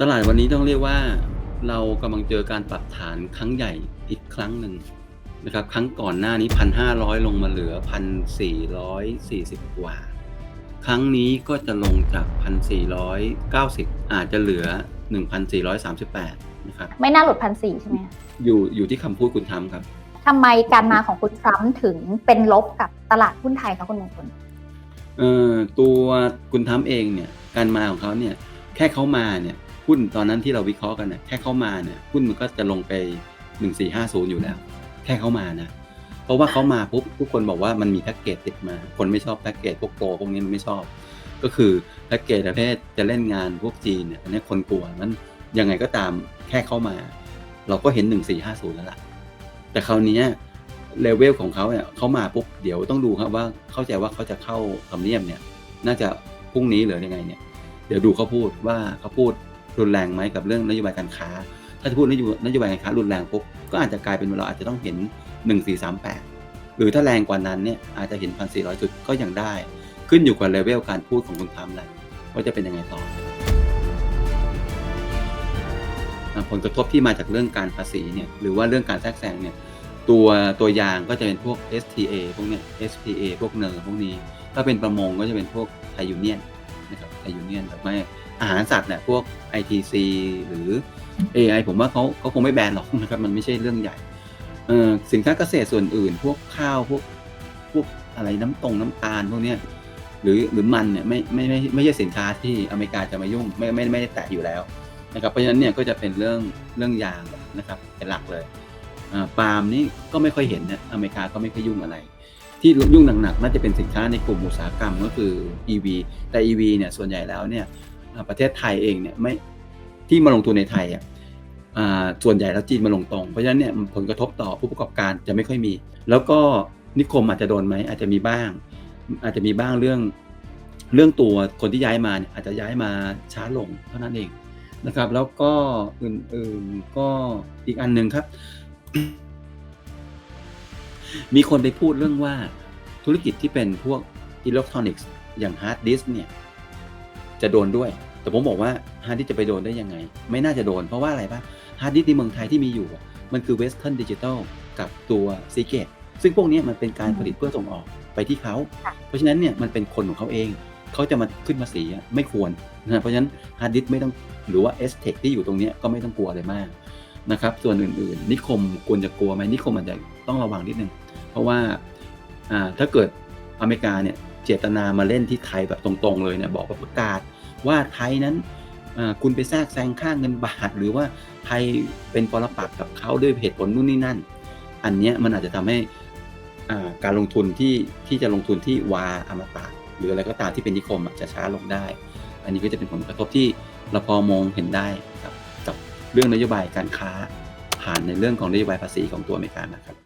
ตลาดวันนี้ต้องเรียกว่าเรากำลังเจอการปรับฐานครั้งใหญ่อีกครั้งหนึ่งนะครับครั้งก่อนหน้านี้ 1,500 ลงมาเหลือ 1,440 กว่า ครั้งนี้ก็จะลงจาก 1,490 อาจจะเหลือ 1,438 นะครับ ไม่น่าหลุดพันสี่ใช่ไหมคะอยู่อยู่ที่คำพูดคุณทำครับทำไมการมาของคุณทรัมป์ถึงเป็นลบกับตลาดหุ้นไทยคะคุณมงคลเอ่อตัวคุณทำเองเนี่ยการมาของเขาเนี่ยแค่เขามาเนี่ย หุ้นตอนนั้นที่เราวิเคราะห์กันเนี่ยแค่เข้ามาเนี่ยหุ้นมันก็จะลงไป1450อยู่แล้ว แค่เข้ามานะ เพราะว่าเขามาปุ๊บทุกคนบอกว่ามันมีแพ็กเกจติดมา คนไม่ชอบแพ็กเกจพวกโปรพวกนี้มันไม่ชอบ ก็คือแพ็กเกจประเภทจะเล่นงานพวกจีนเนี่ยอันนี้คนกลัวมันยังไงก็ตามแค่เข้ามา เราก็เห็น1450แล้วล่ะ แต่คราวนี้เลเวลของเขาเนี่ยเขามาปุ๊บเดี๋ยวต้องดูครับว่าเข้าใจว่าเขาจะเข้าทำเนียบเนี่ย น่าจะพรุ่งนี้หรือยังไงเนี่ย เดี๋ยวดูเขาพูดว่าเขาพูด รุนแรงไหมกับเรื่องนโยบายการค้า ถ้าจะพูดนโยบายการค้ารุนแรงปุ๊บก็อาจจะกลายเป็นเราอาจจะต้องเห็น 1438 หรือถ้าแรงกว่านั้นเนี่ยอาจจะเห็น 1,400 จุดก็ยังได้ ขึ้นอยู่กับเลเวลการพูดของคุณทรัมป์แหละว่าจะเป็นยังไงต่อผลกระทบที่มาจากเรื่องการภาษีเนี่ยหรือว่าเรื่องการแทรกแซงเนี่ยตัวตัวยางก็จะเป็นพวก STA พวกเนี้ย SPA พวกเนอร์พวกนี้ ถ้าเป็นประมงก็จะเป็นพวกไทยยูเนียนนะครับไทยยูเนียนแบบไม่ อาหารสัตว์เนี่ยพวก ITC หรือ AI ผมว่าเขาเขาคงไม่แบนหรอกนะครับ มันไม่ใช่เรื่องใหญ่เออสินค้าเกษตรส่วนอื่น พวกข้าวพวกพวกอะไรน้ำตรงน้ำตาลพวกเนี้ยหรือหรือมันเนี่ยไม่ไม่ไม่ไม่ใช่สินค้าที่อเมริกาจะมายุ่งไม่ไม่ไม่ได้แตะอยู่แล้วนะครับเพราะฉะนั้นเนี่ยก็จะเป็นเรื่องเรื่องยางนะครับเป็นหลักเลยปาล์มนี่ก็ไม่ค่อยเห็นนะอเมริกาก็ไม่ค่อยยุ่งอะไร ที่ยุ่งหนักๆน่าจะเป็นสินค้าในกลุ่มอุตสาหกรรมก็คือ EV แต่ EV เนี่ยส่วนใหญ่แล้วเนี่ย ประเทศไทยเองเนี่ยไม่ที่มาลงทุนในไทยอะส่วนใหญ่แล้วจีนมาลงตรง เพราะฉะนั้นเนี่ยผลกระทบต่อผู้ประกอบการจะไม่ค่อยมี แล้วก็นิคมอาจจะโดนไหมอาจจะมีบ้าง อาจจะมีบ้างเรื่องเรื่องตัวคนที่ย้ายมาเนี่ยอาจจะย้ายมาช้าลงเท่านั้นเองนะครับ แล้วก็อื่นๆก็อีกอันหนึ่งครับ มีคนไปพูดเรื่องว่าธุรกิจที่เป็นพวกอิเล็กทรอนิกส์อย่างฮาร์ดดิสเนี่ยจะโดนด้วย แต่ผมบอกว่าฮาร์ดดิสจะไปโดนได้ยังไง ไม่น่าจะโดน เพราะว่าอะไรปะฮาร์ดดิสในเมืองไทยที่มีอยู่อะมันคือเวสเทิร์นดิจิทัลกับตัวซีเกตซึ่งพวกเนี้ยมันเป็นการผลิตเพื่อส่งออกไปที่เขาค่ะเพราะฉะนั้นเนี่ยมันเป็นคนของเขาเอง เขาจะมาขึ้นภาษีอะไม่ควรนะเพราะฉะนั้นฮาร์ดดิสไม่ต้องหรือว่าเอสเทคที่อยู่ตรงเนี้ยก็ไม่ต้องกลัวอะไรมากนะครับส่วนอื่นๆ นิคมควรจะกลัวไหมนิคมอาจจะต้องระวังนิดนึงเพราะว่าอ่าถ้าเกิดอเมริกาเนี่ย เจตนามาเล่นที่ไทยแบบตรงๆเลยเนี่ยบอกว่าประกาศว่าไทยนั้นคุณไปแทรกแซงค่างเงินบาท หรือว่าไทยเป็นปรปักกับเขาด้วยเหตุผลนู่นนี่นั่น อันเนี้ยมันอาจจะทำให้การลงทุนที่ที่จะลงทุนที่วาอมตะหรืออะไรก็ตามที่เป็นนิคมจะช้าลงได้ อันนี้ก็จะเป็นผลกระทบที่เราพอมองเห็นได้ครับกับเรื่องนโยบายการค้าผ่านในเรื่องของนโยบายภาษีของตัวอเมริกานะครับ